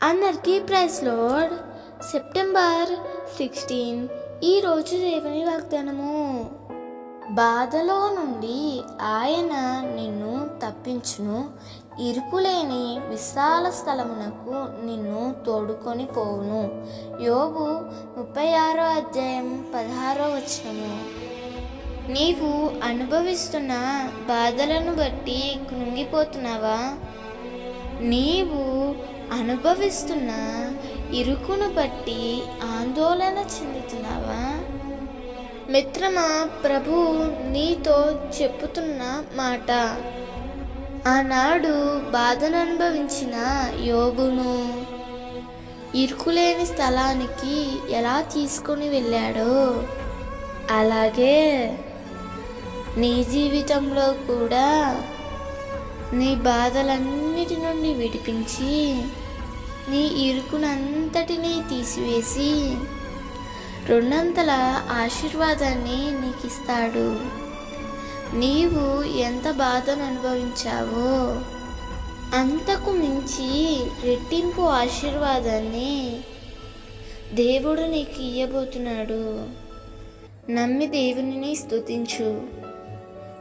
అందరికీ praise load September sixteen ఈరోజు దేవుని వాగ్దానము. బాధలో నుండి ఆయన నిన్ను తప్పించును. ఇరుకులేని విశాల స్థలమునకు నిన్ను తోడుకొని పోవును. యోగు ముప్పై ఆరో అధ్యాయం పదహారో వచనము. నీవు అనుభవిస్తున్న బాధలను బట్టి కృంగిపోతున్నావా? నీవు అనుభవిస్తున్న ఇరుకును బట్టి ఆందోళన చెందుతున్నావా? మిత్రమా ప్రభు నీతో చెప్పుతున్న మాట. ఆనాడు బాధను అనుభవించిన యోగును ఇరుకులేని స్థలానికి ఎలా తీసుకొని వెళ్ళాడో? అలాగే నీ జీవితంలో కూడా నీ బాధలన్నిటి నుండి విడిపించి నీ ఇరుకునంతటినీ తీసివేసి రెండంతల ఆశీర్వాదాన్ని నీకు ఇస్తాడు నీవు ఎంత బాధను అనుభవించావో అంతకు మించి రెట్టింపు ఆశీర్వాదాన్ని దేవుడు నీకు ఇయ్యబోతున్నాడు నమ్మి దేవునిని స్తుతించు.